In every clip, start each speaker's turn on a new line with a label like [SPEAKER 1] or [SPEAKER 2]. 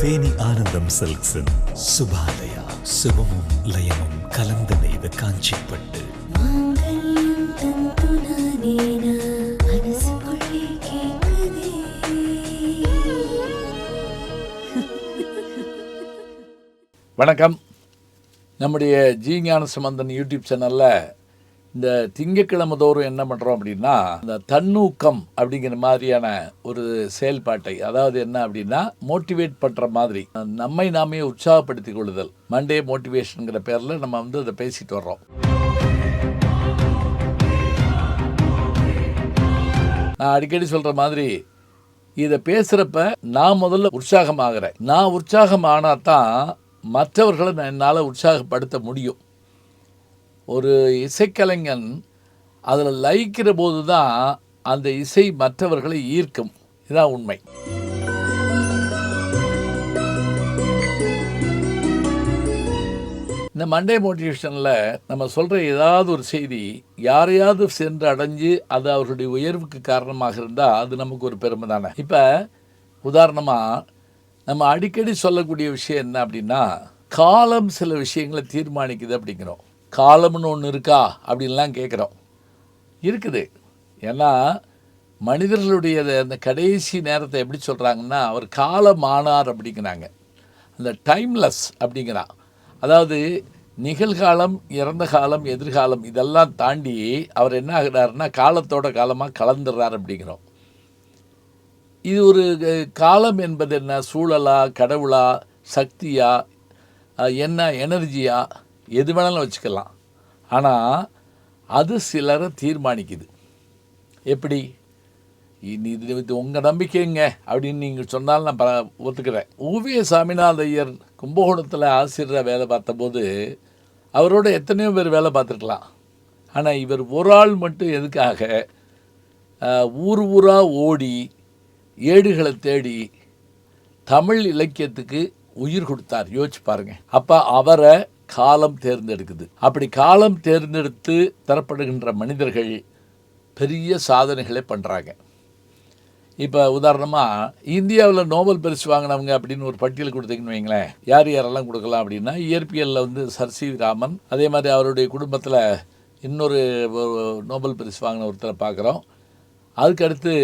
[SPEAKER 1] தேனி ஆனந்தம் சில்க்ஸின் சுபாலயா. சுபமும் லயமும் கலந்து நெய்த காஞ்சிப்பட்டு.
[SPEAKER 2] வணக்கம். நம்முடைய ஜி ஞான சம்பந்தன் யூடியூப் சேனலில் இந்த திங்கக்கிழமை தோறும் என்ன பண்ணுறோம் அப்படின்னா இந்த தன்னூக்கம் அப்படிங்கிற மாதிரியான ஒரு செயல்பாட்டை அதாவது என்ன அப்படின்னா மோட்டிவேட் பண்ணுற மாதிரி நம்மை நாமே உற்சாகப்படுத்திக் கொள்ளுதல். மண்டே மோட்டிவேஷனுங்கிற பேரில் நம்ம வந்து அதை பேசிட்டு வர்றோம். நான் அடிக்கடி சொல்கிற மாதிரி இதை பேசுகிறப்ப நான் முதல்ல உற்சாகமாகிறேன். நான் உற்சாகம் ஆனால் தான் மற்றவர்களை நான் என்னால் உற்சாகப்படுத்த முடியும். ஒரு இசைக்கலைஞன் அதில் லயிக்கிற போது தான் அந்த இசை மற்றவர்களை ஈர்க்கும். இதான் உண்மை. இந்த மண்டே மோட்டிவேஷனில் நம்ம சொல்கிற ஏதாவது ஒரு செய்தி யாரையாவது சென்று அடைஞ்சு அது அவர்களுடைய உயர்வுக்கு காரணமாக இருந்தால் அது நமக்கு ஒரு பெருமை தானே. இப்போ உதாரணமாக நம்ம அடிக்கடி சொல்லக்கூடிய விஷயம் என்ன அப்படின்னா காலம் சில விஷயங்களை தீர்மானிக்குது அப்படிங்கிறோம். காலம்னு ஒன்று இருக்கா? அப்படின்லாம் கேட்குறோம் இருக்குது. ஏன்னா மனிதர்களுடைய அந்த கடைசி நேரத்தை எப்படி சொல்கிறாங்கன்னா அவர் காலமானார் அப்படிங்கிறாங்க. அந்த டைம்லெஸ் அப்படிங்கிறான். அதாவது நிகழ்காலம் இறந்த காலம் எதிர்காலம் இதெல்லாம் தாண்டி அவர் என்ன ஆகிறாருன்னா காலத்தோட காலமாக கலந்துடுறார் அப்படிங்கிறோம். இது ஒரு காலம் என்பது என்ன? சூழலா கடவுளா சக்தியா என்ன எனர்ஜியா? எது வேணாலும் வச்சுக்கலாம். ஆனால் அது சிலரை தீர்மானிக்குது. எப்படி? இது இது உங்கள் நம்பிக்கைங்க அப்படின்னு நீங்கள் சொன்னாலும் நான் ப ஒத்துக்கிறேன். ஊவிய சாமிநாத ஐயர் கும்பகோணத்தில் ஆசிரியராக வேலை பார்த்தபோது அவரோட எத்தனையோ பேர் வேலை பார்த்துருக்கலாம். ஆனால் இவர் ஒரு ஆள் மட்டும் எதுக்காக ஊர் ஊராக ஓடி ஏடுகளை தேடி தமிழ் இலக்கியத்துக்கு உயிர் கொடுத்தார். யோசிச்சு பாருங்கள் அப்போ அவரை காலம் தேர்ந்தெடுக்குது. அப்படி காலம் தேர்ந்தெடுத்து தரப்படுகின்ற மனிதர்கள் பெரிய சாதனைகளை பண்ணுறாங்க இப்போ உதாரணமாக இந்தியாவில் நோபல் பரிசு வாங்கினவங்க அப்படின்னு ஒரு பட்டியல் கொடுத்தீங்கன்னு வைங்களேன். யார் யாரெல்லாம் கொடுக்கலாம் அப்படின்னா இயற்பியலில் வந்து சர் சி ராமன் அதே மாதிரி அவருடைய குடும்பத்தில் இன்னொரு நோபல் பரிசு வாங்கின ஒருத்தரை பார்க்குறோம். அதுக்கடுத்து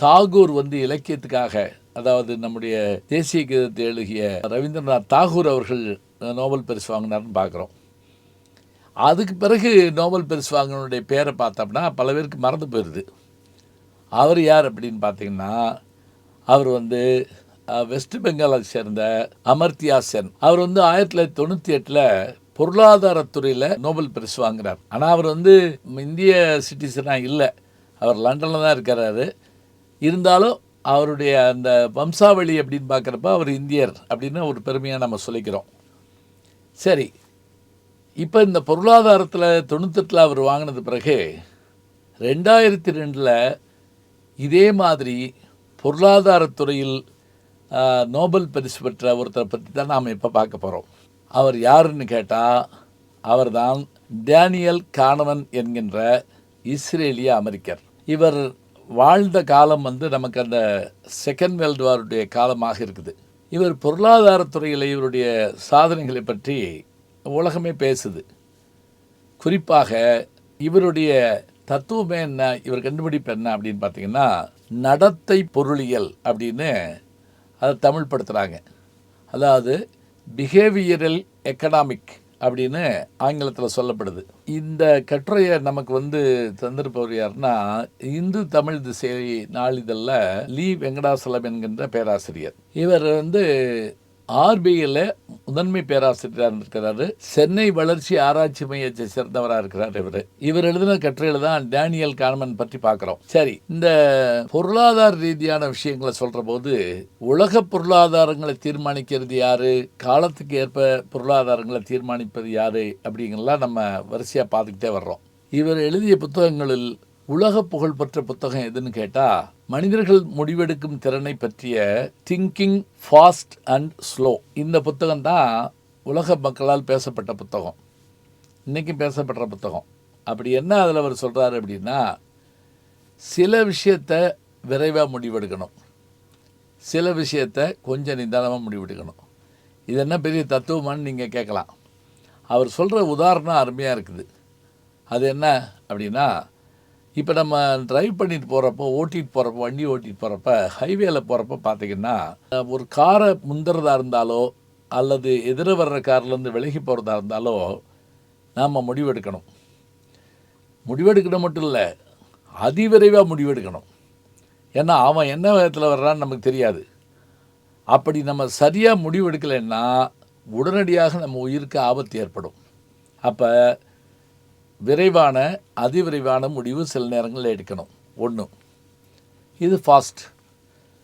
[SPEAKER 2] தாகூர் வந்து இலக்கியத்துக்காக அதாவது நம்முடைய தேசிய கீதத்தை எழுதிய ரவீந்திரநாத் தாகூர் அவர்கள் நோபல் பரிசு வாங்கினார்னு பார்க்குறோம். அதுக்கு பிறகு நோபல் பரிசு வாங்கினுடைய பேரை பார்த்தோம்னா பல பேருக்கு மறந்து போயிடுது அவர் யார் அப்படின்னு பார்த்தீங்கன்னா அவர் வந்து வெஸ்ட் பெங்காலை சேர்ந்த அமர்த்தியா சென். அவர் வந்து ஆயிரத்தி தொள்ளாயிரத்தி தொண்ணூற்றி எட்டில் பொருளாதாரத்துறையில் நோபல் பரிசு வாங்குறார். ஆனால் அவர் வந்து இந்திய சிட்டிசனாக இல்லை. அவர் லண்டனில் தான் இருக்கிறாரு. இருந்தாலும் அவருடைய அந்த வம்சாவளி அப்படின்னு பார்க்குறப்ப அவர் இந்தியர் அப்படின்னு ஒரு பெருமையாக நம்ம சொல்லிக்கிறோம். சரி இப்போ இந்த பொருளாதாரத்தில் தொண்ணூத்தெட்டில் அவர் வாங்கினது பிறகு ரெண்டாயிரத்தி ரெண்டில் இதே மாதிரி பொருளாதாரத்துறையில் நோபல் பரிசு பெற்ற ஒருத்தரை பற்றி தான் நாம் இப்போ பார்க்க போகிறோம் அவர் யாருன்னு கேட்டால் அவர்தான் டேனியல் கானவன் என்கின்ற இஸ்ரேலிய அமெரிக்கர். இவர் வாழ்ந்த காலம் வந்து நமக்கு அந்த செகண்ட் வேர்ல்டு வாருடைய காலமாக இருக்குது. இவர் பொருளாதாரத்துறையில் இவருடைய சாதனைகளை பற்றி உலகமே பேசுது. குறிப்பாக இவருடைய தத்துவமே என்ன இவர் கண்டுபிடிப்பு என்ன அப்படின்னு பார்த்தீங்கன்னா நடத்தை பொருளியல் அப்படின்னு அதை தமிழ் படுத்துகிறாங்க அதாவது பிஹேவியரல் எக்கனாமிக் அப்படின்னு ஆங்கிலத்தில் சொல்லப்படுது. இந்த கட்டுரையை நமக்கு வந்து தந்திருப்பவர் யாருன்னா இந்து தமிழ் திசை நாளிதழில் லீ வெங்கடாசலம் என்கின்ற பேராசிரியர். இவர் வந்து ஆர்பிஐயில் முதன்மை பேராசிரியராக இருக்கிறாரு. சென்னை வளர்ச்சி ஆராய்ச்சி மையத்தை சேர்ந்தவராக இருக்கிறார் இவர். இவர் எழுதின கட்டுரையில் தான் டேனியல் கான்மன் பற்றி பார்க்குறோம். சரி இந்த பொருளாதார ரீதியான விஷயங்களை சொல்கிற போது உலக பொருளாதாரங்களை தீர்மானிக்கிறது யாரு? காலத்துக்கு ஏற்ப பொருளாதாரங்களை தீர்மானிப்பது யாரு? அப்படிங்கலாம் நம்ம வரிசையாக பார்த்துக்கிட்டே வர்றோம். இவர் எழுதிய புத்தகங்களில் உலக புகழ்பெற்ற புத்தகம் எதுன்னு கேட்டால் மனிதர்கள் முடிவெடுக்கும் திறனை பற்றிய திங்கிங் ஃபாஸ்ட் அண்ட் ஸ்லோ இந்த புத்தகம் தான் உலக மக்களால் பேசப்பட்ட புத்தகம். இன்றைக்கும் பேசப்படுற புத்தகம். அப்படி என்ன அதில் அவர் சொல்கிறாரு அப்படின்னா சில விஷயத்தை விரைவாக முடிவெடுக்கணும். சில விஷயத்தை கொஞ்சம் நிதானமாக முடிவெடுக்கணும். இது என்ன பெரிய தத்துவமான்னு நீங்கள் கேட்கலாம். அவர் சொல்கிற உதாரணம் அருமையாக இருக்குது. அது என்ன அப்படின்னா இப்போ நம்ம டிரைவ் பண்ணிட்டு போகிறப்போ ஓட்டிகிட்டு போகிறப்போ வண்டி ஓட்டிகிட்டு போகிறப்ப ஹைவேல போகிறப்ப பார்த்தீங்கன்னா ஒரு காரை முந்துறதா இருந்தாலோ அல்லது எதிர வர்ற கார்லேருந்து விலகி போகிறதா இருந்தாலோ நாம் முடிவெடுக்கணும். முடிவெடுக்கணும் மட்டும் இல்லை அதிவிரைவாக முடிவெடுக்கணும். ஏன்னா அவன் என்ன விதத்தில் வர்றான்னு நமக்கு தெரியாது. அப்படி நம்ம சரியாக முடிவெடுக்கலைன்னா உடனடியாக நம்ம உயிருக்கு ஆபத்து ஏற்படும். அப்போ விரைவான அதிவிரைவான முடிவு சில நேரங்களில் எடுக்கணும். ஒன்று இது ஃபாஸ்ட்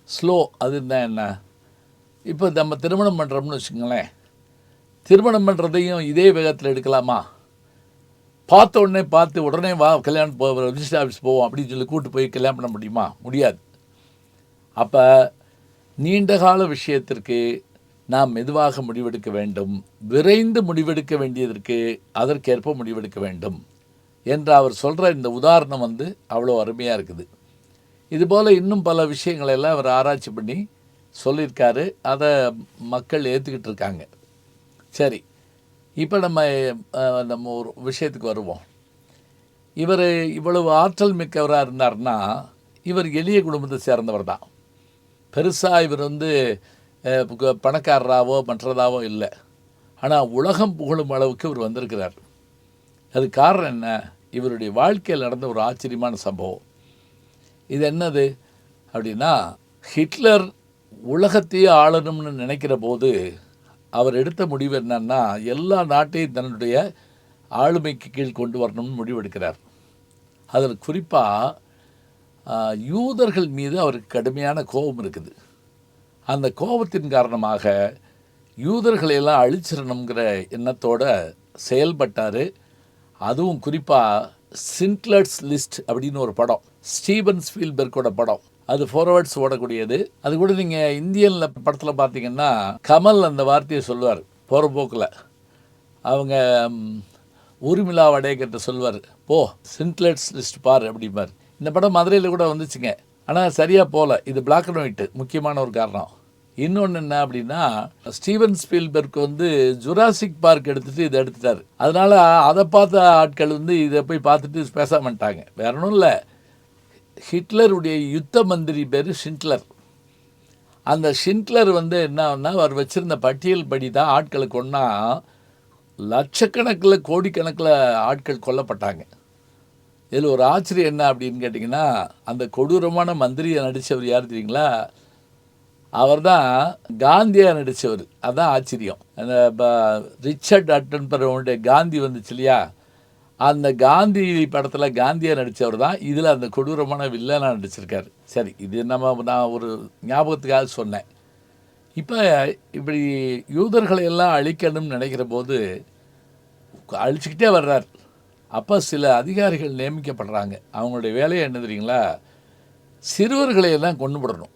[SPEAKER 2] ஸ்லோ அது என்ன என்ன? இப்போ நம்ம திருமணம் பண்ணுறோம்னு வச்சுக்கோங்களேன். திருமணம் பண்ணுறதையும் இதே வேகத்தில் எடுக்கலாமா? பார்த்த உடனே பார்த்து உடனே வா கல்யாணம் போ ரிஜிஸ்டர் ஆஃபீஸ் போவோம் அப்படின்னு சொல்லி கூப்பிட்டு போய் கல்யாணம் பண்ண முடியுமா? முடியாது. அப்போ நீண்ட கால விஷயத்திற்கு நாம் மெதுவாக முடிவெடுக்க வேண்டும் விரைந்து முடிவெடுக்க வேண்டியதற்கு அதற்கேற்ப முடிவெடுக்க வேண்டும் என்று அவர் சொல்கிற இந்த உதாரணம் வந்து அவ்வளோ அருமையாக இருக்குது. இதுபோல் இன்னும் பல விஷயங்களெல்லாம் அவர் ஆராய்ச்சி பண்ணி சொல்லியிருக்காரு. அதை மக்கள் ஏற்றுக்கிட்டு இருக்காங்க. சரி இப்போ நம்ம நம்ம ஒரு விஷயத்துக்கு வருவோம். இவர் இவ்வளவு ஆற்றல் மிக்கவராக இருந்தார்னா இவர் எளிய குடும்பத்தை சேர்ந்தவர் தான். பெருசாக இவர் வந்து பணக்காரராவோ மற்றதாவோ இல்லை. ஆனால் உலகம் புகழும் அளவுக்கு இவர் வந்திருக்கிறார். அது காரணம் என்ன? இவருடைய வாழ்க்கையில் நடந்த ஒரு ஆச்சரியமான சம்பவம். இது என்னது? அப்படின்னா ஹிட்லர் உலகத்தையே ஆளணும்னு நினைக்கிற போது அவர் எடுத்த முடிவு என்னன்னா எல்லா நாட்டையும் தன்னுடைய ஆளுமைக்கு கீழ் கொண்டு வரணும்னு முடிவெடுக்கிறார். அதில் குறிப்பாக யூதர்கள் மீது அவருக்கு கடுமையான கோபம் இருக்குது. அந்த கோபத்தின் காரணமாக யூதர்களை எல்லாம் அழிச்சிடணுங்கிற எண்ணத்தோட செயல்பட்டார். அதுவும் குறிப்பாக சின்க்லர்ஸ் லிஸ்ட் அப்படின்னு ஒரு படம் ஸ்டீவன் ஸ்பீல்பெர்க்கோட படம். அது ஃபார்வர்ட்ஸ் ஓடக்கூடியது. அது கூட நீங்கள் இந்தியனில் படத்தில் பார்த்தீங்கன்னா கமல் அந்த வார்த்தையை சொல்லுவார் போகிற போக்கில். அவங்க ம், ஊர்மிளா வடேகர்கிட்ட சொல்வார் போ சின்க்லெட்ஸ் லிஸ்ட் பார் அப்படிம்பார். இந்த படம் மதுரையில் கூட வந்துச்சுங்க. ஆனால் சரியாக போகல இது பிளாக் அண்ட் ஒயிட்டு முக்கியமான ஒரு காரணம். இன்னொன்று என்ன அப்படின்னா ஸ்டீவன் ஸ்பீல்பர்க் வந்து ஜுராசிக் பார்க் எடுத்துகிட்டு இதை எடுத்துட்டார். அதனால் அதை பார்த்த ஆட்கள் வந்து இதை போய் பார்த்துட்டு பேசாமட்டாங்க வேற ஒன்றும் இல்லை. ஹிட்லருடைய யுத்த மந்திரி பேர் ஷின்ட்லர் அந்த ஷின்ட்லர் வந்து என்னன்னா அவர் வச்சிருந்த பட்டியல் படி தான் ஆட்களை ஒன்றா லட்சக்கணக்கில் கோடிக்கணக்கில் ஆட்கள் கொல்லப்பட்டாங்க. இதில் ஒரு ஆச்சரியம் என்ன அப்படின்னு கேட்டிங்கன்னா அந்த கொடூரமான மந்திரியை நடித்தவர் யார் தெரியுங்களா? அவர் தான் காந்தியா நடித்தவர். அதுதான் ஆச்சரியம். அந்த இப்போ ரிச்சர்ட் அட்டன் பரவனுடைய காந்தி வந்துச்சு இல்லையா? அந்த காந்தி படத்தில் காந்தியா நடித்தவர் தான். இதில் அந்த கொடூரமான வில்லனாக நடிச்சிருக்காரு. சரி இது நம்ம நான் ஒரு ஞாபகத்துக்காக சொன்னேன். இப்போ இப்படி யூதர்களை எல்லாம் அழிக்கணும்னு நினைக்கிற போது அழிச்சுக்கிட்டே வர்றார். அப்போ சில அதிகாரிகள் நியமிக்கப்படுறாங்க. அவங்களுடைய வேலையை என்ன தெரியுங்களா? சிறுவர்களை எல்லாம் கொண்டு விடணும்.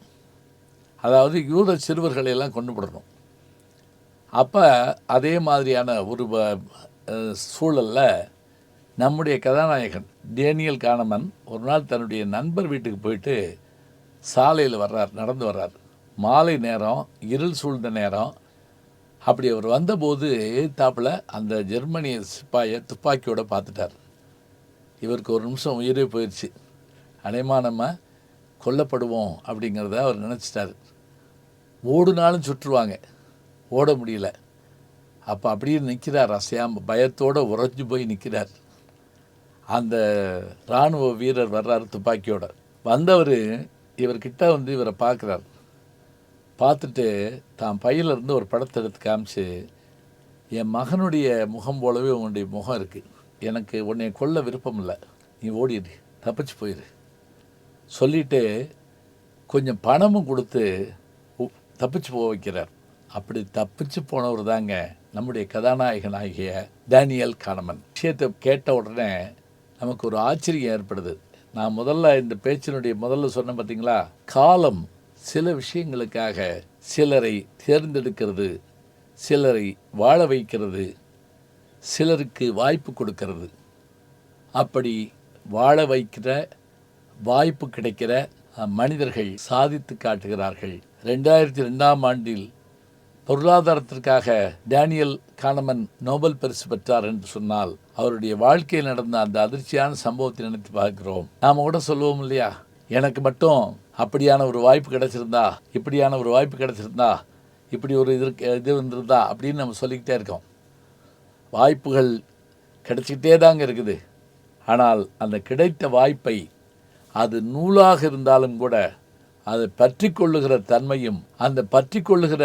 [SPEAKER 2] அதாவது யூத சிறுவர்களை எல்லாம் கொண்டு விடணும். அப்போ அதே மாதிரியான ஒரு சூழலில் நம்முடைய கதாநாயகன் டேனியல் காணமன் ஒரு நாள் தன்னுடைய நண்பர் வீட்டுக்கு போயிட்டு சாலையில் வர்றார் நடந்து வர்றார். மாலை நேரம் இருள் சூழ்ந்த நேரம் அப்படி அவர் வந்தபோது எதிர்த்தாப்புல அந்த ஜெர்மனிய சிப்பாயை துப்பாக்கியோட பார்த்துட்டார். இவருக்கு ஒரு நிமிஷம் உயிரே போயிடுச்சு அடைமா நம்ம கொல்லப்படுவோம் அப்படிங்கிறத அவர் நினச்சிட்டார். ஓடுனாலும் சுற்றுவாங்க. ஓட முடியல. அப்போ அப்படியே நிற்கிறார் அசையாம பயத்தோடு உறைஞ்சு போய் நிற்கிறார் அந்த இராணுவ வீரர் வர்றார் துப்பாக்கியோட. வந்தவர் இவர்கிட்ட வந்து இவரை பார்க்குறார். பார்த்துட்டு தான் பையிலிருந்து ஒரு படத்தை எடுத்து காமிச்சு என் மகனுடைய முகம் போலவே உன்னுடைய முகம் இருக்குது எனக்கு உன்னை கொல்ல விருப்பம் இல்லை நீ ஓடிடு. தப்பிச்சு போயிடு சொல்லிட்டு கொஞ்சம் பணமும் கொடுத்து தப்பிச்சு போக வைக்கிறார். அப்படி தப்பிச்சு போனவர் தாங்க நம்முடைய கதாநாயகனாகிய டேனியல் கானமன். விஷயத்தை கேட்ட உடனே நமக்கு ஒரு ஆச்சரியம் ஏற்படுது. நான் முதல்ல இந்த பேச்சினுடைய முதல்ல சொன்னேன் பார்த்தீங்களா காலம் சில விஷயங்களுக்காக சிலரை தேர்ந்தெடுக்கிறது சிலரை வாழ வைக்கிறது சிலருக்கு வாய்ப்பு கொடுக்கிறது. அப்படி வாழ வைக்கிற வாய்ப்பு கிடைக்கிற மனிதர்கள் சாதித்து காட்டுகிறார்கள். ரெண்டாயிரத்தி ரெண்டாம் ஆண்டில் பொருளாதாரத்திற்காக டேனியல் கானமன் நோபல் பரிசு பெற்றார் என்று சொன்னால் அவருடைய வாழ்க்கையில் நடந்த அந்த அதிர்ச்சியான சம்பவத்தை நினைத்து பார்க்கிறோம். நாம் கூட சொல்லுவோம் இல்லையா? எனக்கு மட்டும் அப்படியான ஒரு வாய்ப்பு கிடைச்சிருந்தா இப்படியான ஒரு வாய்ப்பு கிடச்சிருந்தா இப்படி ஒரு இது இது இருந்திருந்தா அப்படின்னு நம்ம சொல்லிக்கிட்டே இருக்கோம். வாய்ப்புகள் கிடைச்சிக்கிட்டே தாங்க இருக்குது. ஆனால் அந்த கிடைத்த வாய்ப்பை அது நூலாக இருந்தாலும் கூட அதை பற்றி கொள்ளுகிற தன்மையும் அந்த பற்றி கொள்ளுகிற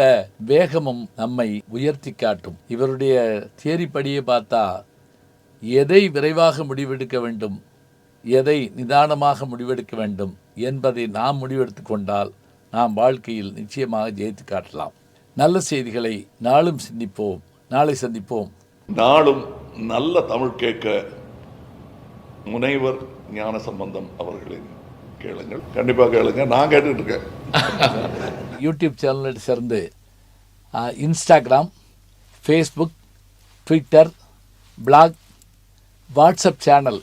[SPEAKER 2] வேகமும் நம்மை உயர்த்தி காட்டும். இவருடைய தேரிப்படியே பார்த்தா எதை விரைவாக முடிவெடுக்க வேண்டும் எதை நிதானமாக முடிவெடுக்க வேண்டும் என்பதை நாம் முடிவெடுத்து கொண்டால் நாம் வாழ்க்கையில் நிச்சயமாக ஜெயித்து காட்டலாம். நல்ல செய்திகளை நாளும் சிந்திப்போம். நாளை சந்திப்போம்.
[SPEAKER 3] நாளும் நல்ல தமிழ் கேட்க முனைவர் ஞான சம்பந்தம் அவர்களின் கேளுங்கள். கண்டிப்பாக கேளுங்க. நான் கேட்டுட்டு இருக்கேன்
[SPEAKER 2] யூடியூப் சேனலில் சேர்ந்து Instagram Facebook Twitter blog WhatsApp channel